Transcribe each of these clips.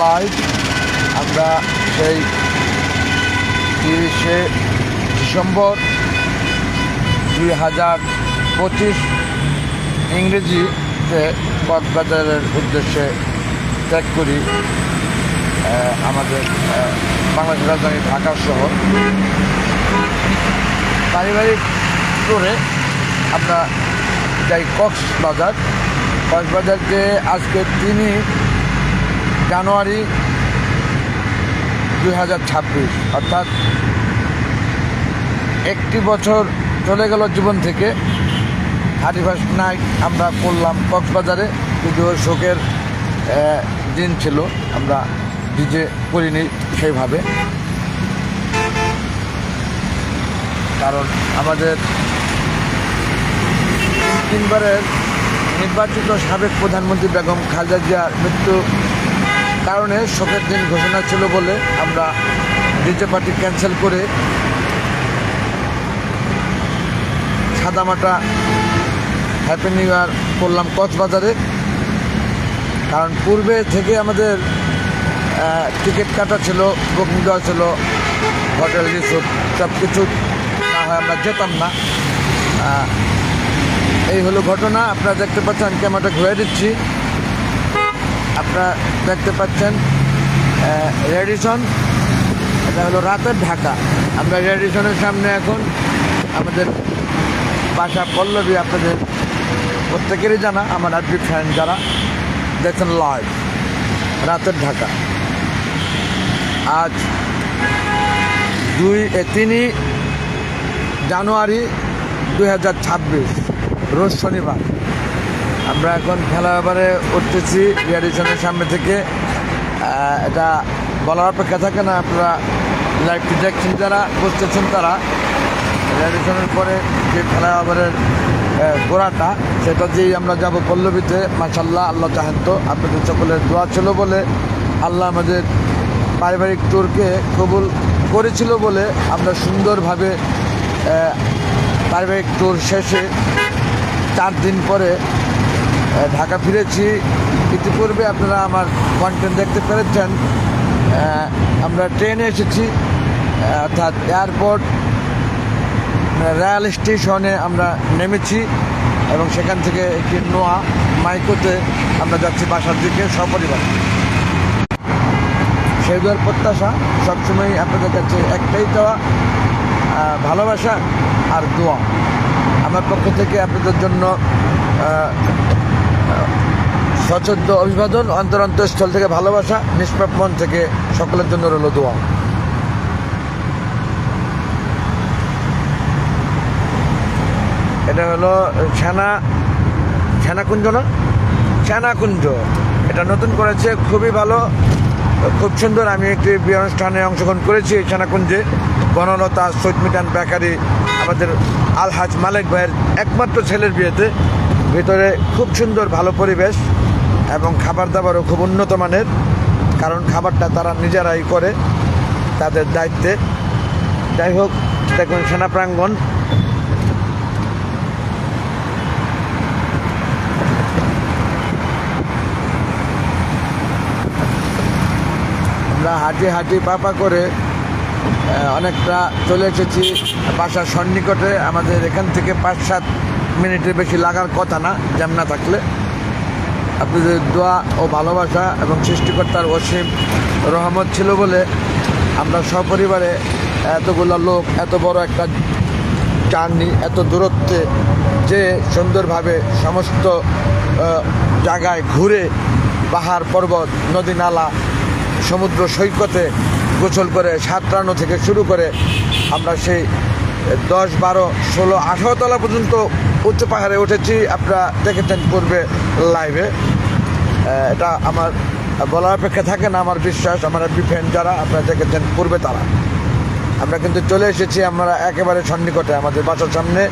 Live আমরা সেই তিরিশে ডিসেম্বর দুই হাজার পঁচিশ ইংরেজিতে কক্সবাজারের উদ্দেশ্যে ত্যাগ করি আমাদের বাংলাদেশ রাজধানী ঢাকা শহর পারিবারিক করে আমরা যাই কক্সবাজার। কক্সবাজারকে আজকে তিনি জানুয়ারি দুই হাজার ছাব্বিশ, অর্থাৎ একটি বছর চলে গেল জীবন থেকে। থার্টি ফার্স্ট নাইট আমরা করলাম কক্সবাজারে ওর শোকের দিন ছিল, আমরা ডিজে করিনি সেইভাবে। কারণ আমাদের তিনবারের নির্বাচিত সাবেক প্রধানমন্ত্রী বেগম খালেদা জিয়ার মৃত্যু কারণে শোকের দিন ঘোষণা ছিল বলে আমরা ডিজে পার্টি ক্যান্সেল করে সাদামাটা হ্যাপি নিউ ইয়ার করলাম কক্সবাজারে। কারণ পূর্বে থেকে আমাদের টিকিট কাটা ছিল, বুকিং দেওয়া ছিল, হোটেল, রিসোর্ট সব কিছু না হয় আমরা যেতাম না। এই হলো ঘটনা। আপনারা দেখতে পাচ্ছেন, আমি ক্যামেরাটা ঘুরে দিচ্ছি। আপনারা দেখতে পাচ্ছেন রেডিসন এটা হলো রাতের ঢাকা। আমরা রেডিসনের সামনে এখন আমাদের বাসা পল্লবী আপনাদের প্রত্যেকেরই জানা, আমার আরবি ফ্যান যারা দেখছেন লাইভ রাতের ঢাকা। আজ দুই তিনই জানুয়ারি দুই হাজার ছাব্বিশ, রোজ শনিবার। আমরা এখন খেলা ব্যাপারে উঠতেছি রিয়াডিশনের সামনে থেকে। এটা বলার অপেক্ষা থাকে না, আপনারা লাইভটি দেখছেন যারা বুঝতেছেন তারা। রিয়াডিশনের পরে যে খেলা ব্যাপারের গোড়াটা, সেটা দিয়েই আমরা যাব পল্লবীতে। মাসাল্লাহ আল্লাহ চাহেন তো, আপনাদের সকলের দোয়া ছিল বলে, আল্লাহ আমাদের পারিবারিক ট্যুরকে কবুল করেছিল বলে আমরা সুন্দরভাবে পারিবারিক ট্যুর শেষে চার দিন পরে ঢাকা ফিরেছি। ইতিপূর্বে আপনারা আমার কন্টেন্ট দেখতে পেরেছেন। আমরা ট্রেনে এসেছি অর্থাৎ এয়ারপোর্ট রেল স্টেশনে আমরা নেমেছি এবং সেখান থেকে একটি নোয়া মাইকোতে আমরা যাচ্ছি বাসার দিকে সপরিবার। সেই দোয়ার প্রত্যাশা সবসময় আপনাদের কাছে একটাই দেওয়া ভালোবাসা আর দোয়া। আমার পক্ষ থেকে আপনাদের জন্য আহ, অভিবাদন অন্তর অন্তঃস্থল থেকে ভালোবাসা নিষ্পাপ মন থেকে সকলের জন্য রইল দোয়া। এটা হলো ছানা ছানাকুঞ্জ না? ছানাকুঞ্জ এটা নতুন করেছে খুবই ভালো খুব সুন্দর। আমি একটি বিয়ে অনুষ্ঠানে অংশগ্রহণ করেছি এই ছানাকুঞ্জে বনলতা সৈয়দ মিটান বেকারি আমাদের আলহাজ মালিক ভাইয়ের একমাত্র ছেলের বিয়েতে। ভিতরে খুব সুন্দর ভালো পরিবেশ। এবং খাবার দাবারও খুব উন্নত মানের, কারণ খাবারটা তারা নিজেরাই করে তাদের দায়িত্বে। যাই হোক দেখুন সেনা প্রাঙ্গণ। আমরা হাঁটি হাঁটি পাপা করে অনেকটা চলে এসেছি বাসার সন্নিকটে। আমাদের এখান থেকে পাঁচ সাত মিনিটের বেশি লাগার কথা না, জ্যাম না থাকলে। আপনাদের দোয়া ও ভালোবাসা এবং সৃষ্টিকর্তার অসীম রহমত ছিল বলে আমরা সপরিবারে এতগুলো লোক, এত বড় একটা জার্নি, এত দূরত্বে যে সুন্দরভাবে সমস্ত জায়গায় ঘুরে পাহাড় পর্বত, নদী নালা, সমুদ্র সৈকতে গোসল করে, সাঁতরানো থেকে শুরু করে আমরা সেই দশ, বারো, ষোলো, আঠারো তলা পর্যন্ত উচ্চ পাহাড়ে উঠেছি, আপনারা দেখেছেন পূর্বে লাইভে এটা আমার বলার অপেক্ষা থাকে না, আমার বিশ্বাস, আমার ফ্রেন্ড যারা, আপনারা দেখেছেন পূর্বে তারা। আমরা কিন্তু চলে এসেছি, আমরা একেবারে সন্নিকটে, আমাদের বাসার সামনে।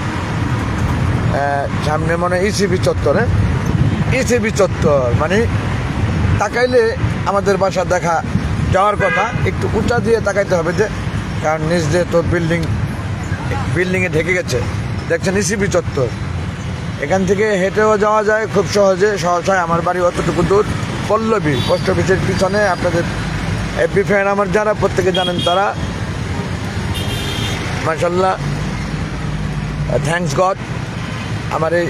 সামনে মানে ইসিবি চত্বরে। ইসিবি চত্বর মানে তাকাইলে আমাদের বাসা দেখা যাওয়ার কথা, একটু উঁচা দিয়ে তাকাইতে হবে যে, কারণ নিচ দিয়ে তো বিল্ডিং বিল্ডিংয়ে ঢেকে গেছে। দেখছেন ইসিবি চত্বর। এখান থেকে হেঁটেও যাওয়া যায় খুব সহজে সহজ হয় আমার বাড়ি অতটুকু দূর। পল্লবী, পোস্ট অফিসের পিছনে আপনাদের এফবি ফ্যান আমার যারা, প্রত্যেকে জানেন তারা। মাসাল্লাহ থ্যাংকস গড আমার এই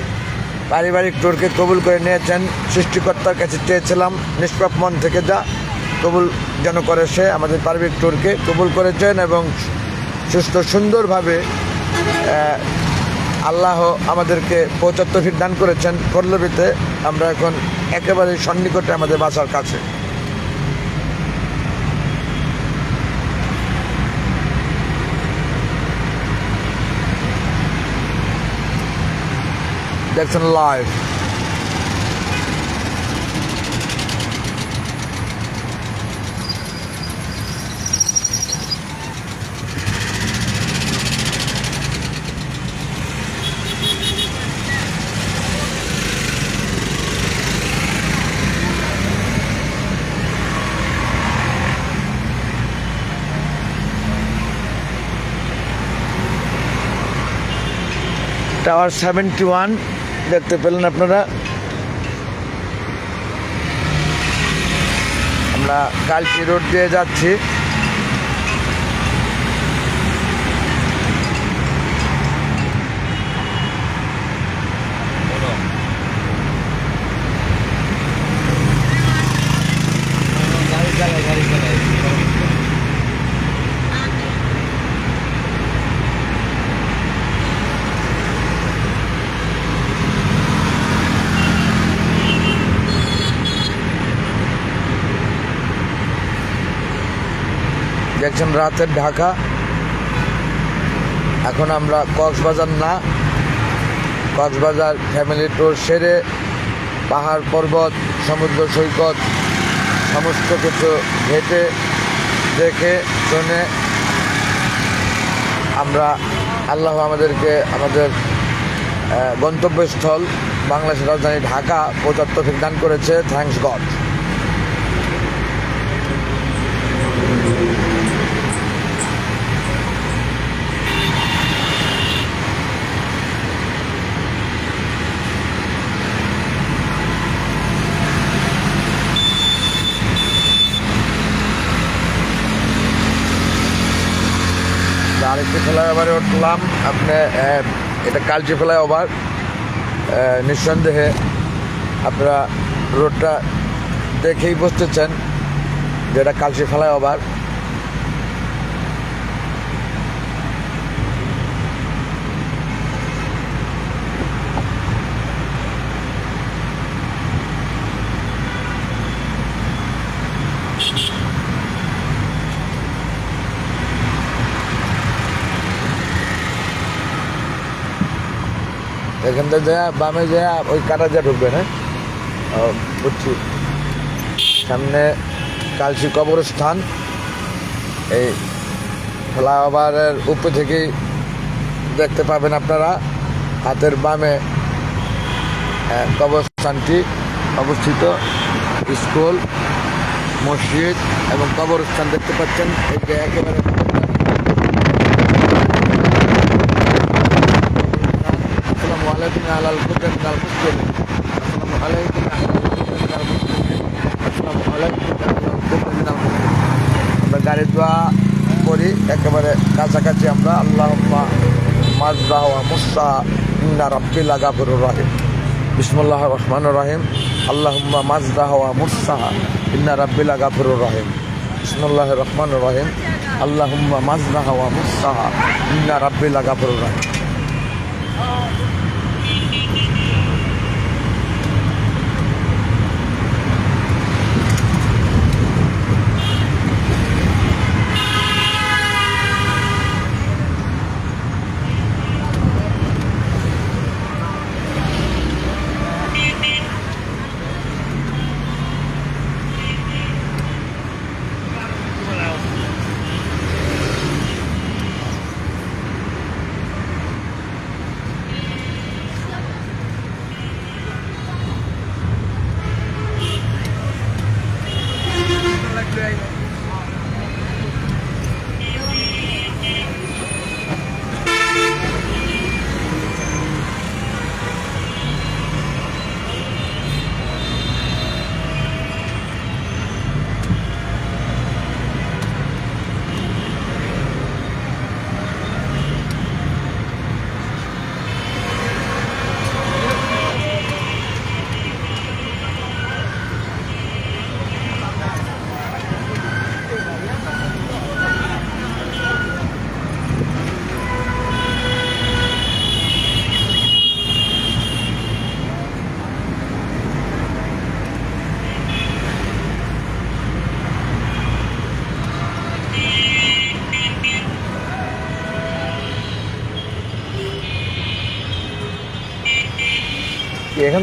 পারিবারিক ট্যুরকে কবুল করে নিয়েছেন। সৃষ্টিকর্তার কাছে চেয়েছিলাম, নিষ্পাপ মন থেকে যা কবুল যেন করে সে আমাদের পারিবারিক ট্যুরকে কবুল করেছেন এবং সুস্থ সুন্দরভাবে আল্লাহ আমাদেরকে পঁচাত্তর ফিট দান করেছেন পল্লবীতে। আমরা এখন একেবারে সন্নিকটে আমাদের বাসার কাছে। দেখছেন লাইভ টাওয়ার সেভেন্টি ওয়ান দেখতে পেলেন আপনারা। আমরা কালচি রোড দিয়ে যাচ্ছি গাড়ি চালায় গাড়ি চালায় দেখছেন রাতের ঢাকা। এখন আমরা কক্সবাজার না, কক্সবাজার ফ্যামিলি ট্যুর সেরে পাহাড় পর্বত, সমুদ্র সৈকত, সমস্ত কিছু হেঁটে দেখে শুনে আমরা আল্লাহ আমাদেরকে আমাদের গন্তব্যস্থল বাংলাদেশের রাজধানী ঢাকা পঁচাত্তর দান করেছে। থ্যাংকস গড ফ্লাইওভারে উঠলাম। আপনি এটা কালচি ফ্লাইওভার ওভার নিঃসন্দেহে আপনারা রোডটা দেখেই বুঝতেছেন যে এটা কালচি ফ্লাইওভার এখান থেকে যা বামে যা ওই কাটা যা ঢুকবে না বুঝছি। সামনে কালচি কবরস্থান। এই ফ্লাইওভারের উপর থেকেই দেখতে পাবেন আপনারা, হাতের বামে কবরস্থানটি অবস্থিত। স্কুল, মসজিদ এবং কবরস্থান দেখতে পাচ্ছেন। এই একেবারে আসসালামু আলাইকুম। আলাল কুদ্দান কাল মুসলিম আমরা গাড়ি দোয়া করি, একেবারে কাছাকাছি আমরা। আল্লাহ মাজদাহ মুসা ইন্না রব্বি লাগাফুর রাহিম। বিসমুল্লাহ রহমান রাহিম। আল্লাহুম্মা মাজদাহ মুসাহ ইন্না রব্বি লাগাফুর রাহিম। বিসমুল্লাহ রহমান রাহিম। আল্লাহুম্মা মাজদাহ মুসাহ ইন্না রব্বি লাগাফুর রাহিম।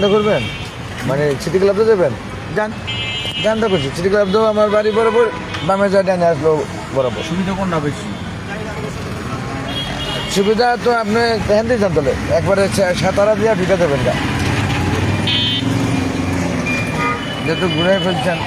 কি করবেন? মানে সিটি ক্লাবটা দেবেন যান যান। তো করছি। সিটি ক্লাব তো আমার বাড়ি বরাবর বামে যা ডানে আসলো বরাবর। সুবিধা কোনটা বেশি? সুবিধা তো আপনি এখান দিয়ে যান তাহলে। একবারে সাতারা দিয়ে ঢুকে দেবেন যা যেহেতু ঘুরে ফেলছেন।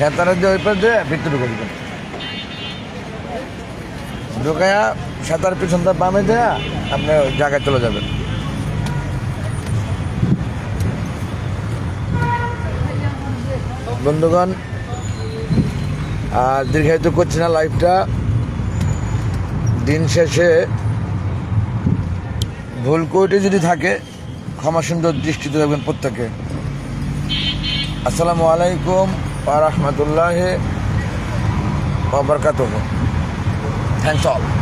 সাতারা দিয়ে ওই পাশ দিয়ে ভিতরে ঢুকে দেবেন। ঢুকায়া সাঁতার পিছনটা বামে দেয়া আপনি ওই জায়গায় চলে যাবেন। বন্ধুগণ, আর দীর্ঘায়িত করছি না লাইফটা। দিন শেষে ভুল কোর্টে যদি থাকে, ক্ষমা সুন্দর দৃষ্টিতে দেখবেন প্রত্যেকে। আসসালামু আলাইকুম। আ রহমতুল্লাহ বাবরকাত থ্যাংকস অল